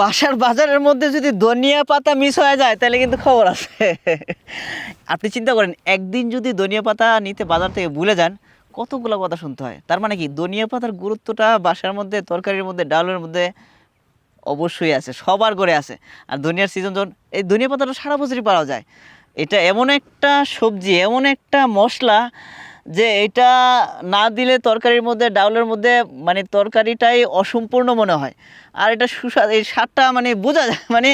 বাসার বাজারের মধ্যে যদি ধনিয়া পাতা মিস হয়ে যায়, তাহলে কিন্তু খবর আছে। আপনি চিন্তা করেন, একদিন যদি ধনিয়া পাতা নিতে বাজার থেকে ভুলে যান, কতগুলো কথা শুনতে হয়। তার মানে কি, ধনিয়া পাতার গুরুত্বটা বাসার মধ্যে, তরকারির মধ্যে, ডালের মধ্যে অবশ্যই আছে, সবার ঘরে আছে। আর ধনিয়ার সিজন যখন, এই ধনিয়া পাতাটা সারা বছরই পাওয়া যায়। এটা এমন একটা সবজি, এমন একটা মশলা যে এটা না দিলে তরকারির মধ্যে, ডাউলের মধ্যে মানে তরকারিটাই অসম্পূর্ণ মনে হয়। আর এটা সুস্বাদ, এই স্বাদটা মানে বোঝা যায় মানে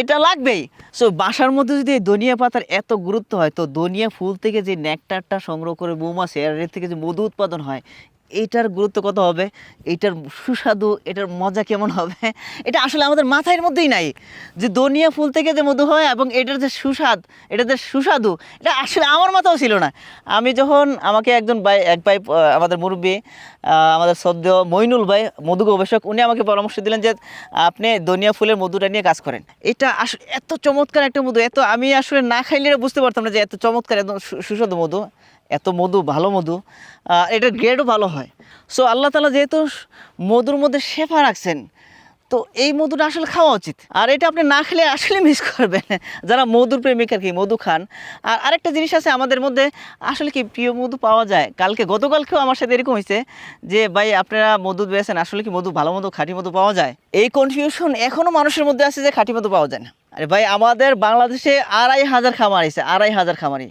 এটা লাগবেই। সো বাসার মধ্যে যদি এই ধনিয়া পাতার এত গুরুত্ব হয়, তো ধনিয়া ফুল থেকে যে নেকটারটা সংগ্রহ করে মৌমাছি এর থেকে যে মধু উৎপাদন হয় এইটার গুরুত্ব কত হবে? এইটার সুস্বাদু, এটার মজা কেমন হবে? এটা আসলে আমাদের মাথার মধ্যেই নাই। যে দনিয়া ফুল থেকে যে মধু হয় এবং এটার যে সুস্বাদ এটা যে সুস্বাদু, এটা আসলে আমার মাথাও ছিল না। আমি যখন আমাকে একজন ভাই, এক ভাই আমাদের মুরব্বী আমাদের সদ্য মইনুল ভাই, মধু গবেষক, উনি আমাকে পরামর্শ দিলেন যে আপনি দনিয়া ফুলের মধুটা নিয়ে কাজ করেন। এটা আসলে এত চমৎকার একটা মধু, এত আমি আসলে না খাইলে বুঝতে পারতাম না যে এত চমৎকার সু- সুস্বাদু মধু। এত মধু, ভালো মধু এটার গ্রেডও ভালো হয়। সো আল্লাহ তালা যেহেতু মধুর মধ্যে শেফা রাখছেন, তো এই মধুটা আসলে খাওয়া উচিত। আর এটা আপনি না খেলে আসলে মিস করবেন। যারা মধুর প্রেমিক আর কি, মধু খান। আর আরেকটা জিনিস আছে আমাদের মধ্যে, আসলে কি প্রিয় মধু পাওয়া যায়? কালকে, গতকালকেও আমার সাথে এরকম হয়েছে যে, ভাই, আপনারা মধু বেছেন আসলে কি মধু, ভালো মধু, খাঁটি মধু পাওয়া যায়? এই কনফিউশন এখনও মানুষের মধ্যে আছে যে, খাঁটি মধু পাওয়া যায় না। আরে ভাই, আমাদের বাংলাদেশে আড়াই হাজার খামার আছে, আড়াই হাজার খামারি।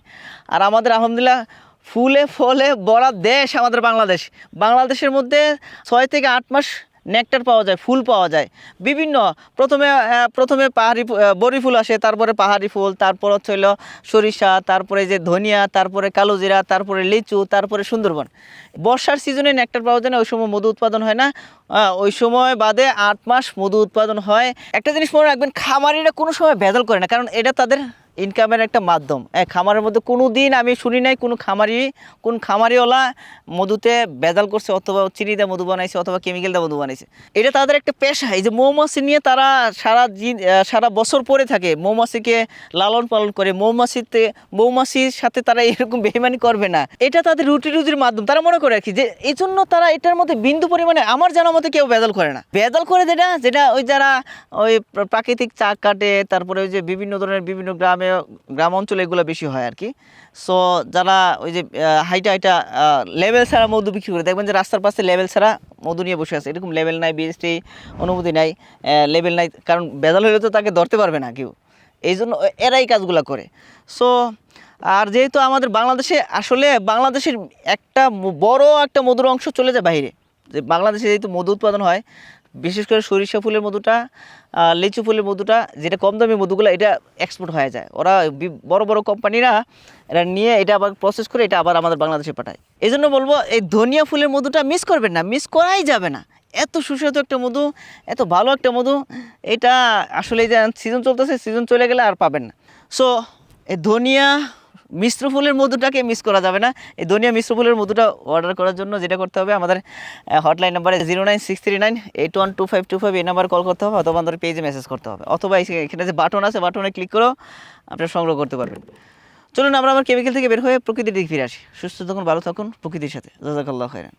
আর আমাদের, আলহামদুলিল্লাহ ফুলে ফলে বড়া দেশ আমাদের বাংলাদেশ। বাংলাদেশের মধ্যে ছয় থেকে আট মাস নেকটার পাওয়া যায়, ফুল পাওয়া যায়। বিভিন্ন, প্রথমে প্রথমে পাহাড়ি বড়ি ফুল আসে, তারপরে পাহাড়ি ফুল, তারপর হচ্ছে হলো সরিষা, তারপরে যে ধনিয়া, তারপরে কালোজিরা তারপরে লিচু, তারপরে সুন্দরবন। বর্ষার সিজনে নেকটার পাওয়া যায় না, ওই সময় মধু উৎপাদন হয় না। ওই সময় বাদে আট মাস মধু উৎপাদন হয়। একটা জিনিস মনে রাখবেন, খামারিরা কোনো সময় ভেজাল করে না, কারণ এটা তাদের ইনকামের একটা মাধ্যম। খামারের মধ্যে কোনো দিন আমি শুনি নাই কোনো খামারি, কোন খামারিওয়ালা মধুতে বেজাল করছে অথবা চিনি দিয়ে মধু বানাইছে অথবা কেমিক্যাল দিয়ে মধু বানাইছে। এটা তাদের একটা পেশা। এই যে মৌমাছি নিয়ে তারা সারা দিন সারা বছর পরে থাকে, মৌমাছিকে লালন পালন করে, মৌমাছিতে, মৌমাছির সাথে তারা এরকম বেইমানি করবে না। এটা তাদের রুটি রুজির মাধ্যম। তারা মনে করে কি যে এই জন্য তারা এটার মধ্যে বিন্দু পরিমাণে আমার জানার মতে কেউ বেজাল করে না। বেজাল করে যেটা যেটা ওই যারা ওই প্রাকৃতিক চা কাটে, তারপরে ওই যে বিভিন্ন ধরনের বিভিন্ন গ্রামে গ্রাম অঞ্চলে এগুলো বেশি হয় আর কি। সো যারা ওই যে হাইটা হাইটা লেভেল ছাড়া মধু বিক্রি করে, দেখবেন যে রাস্তার পাশে লেভেল ছাড়া মধু নিয়ে বসে আছে। এরকম লেভেল নাই বিএসটি অনুমতি নাই লেভেল নাই, কারণ বেজাল হলে তো তাকে ধরতে পারবে না কেউ। এই জন্য এরাই কাজগুলো করে। সো আর যেহেতু আমাদের বাংলাদেশে, আসলে বাংলাদেশের একটা বড় একটা মধুর অংশ চলে যায় বাইরে। যে বাংলাদেশে যেহেতু মধু উৎপাদন হয় বিশেষ করে সরিষা ফুলের মধুটা লিচু ফুলের মধুটা, যেটা কম দামি মধুগুলো, এটা এক্সপোর্ট হয়ে যায়। ওরা বড় বড় কোম্পানিরা এরা নিয়ে এটা আবার প্রসেস করে এটা আবার আমাদের বাংলাদেশে পাঠায়। এই জন্য বলব, এই ধনিয়া ফুলের মধুটা মিস করবেন না মিস করাই যাবে না। এত সুস্বাদু একটা মধু, এত ভালো একটা মধু, এটা আসলে যে সিজন চলতেছে সিজন চলে গেলে আর পাবেন না। সো এই ধনিয়া মিশ্র ফুলের মধুটাকে মিস করা যাবে না। এই ধনিয়া মিশ্র ফুলের মধুটা অর্ডার করার জন্য যেটা করতে হবে আমাদের হটলাইন নাম্বারে zero nine six three nine eight one two five two five এই নাম্বার কল করতে হবে অথবা আমাদের পেজে মেসেজ করতে হবে। অথবা এখানে যে বাটন আছে বাটনে ক্লিক করেও আপনারা সংগ্রহ করতে পারবেন। চলুন আমরা আমার কেমিক্যাল থেকে বের হয়ে প্রকৃতির দিকে ফিরে আসি। সুস্থ থাকুন, ভালো থাকুন প্রকৃতির সাথে। জাজাকাল্লাহ খাইরান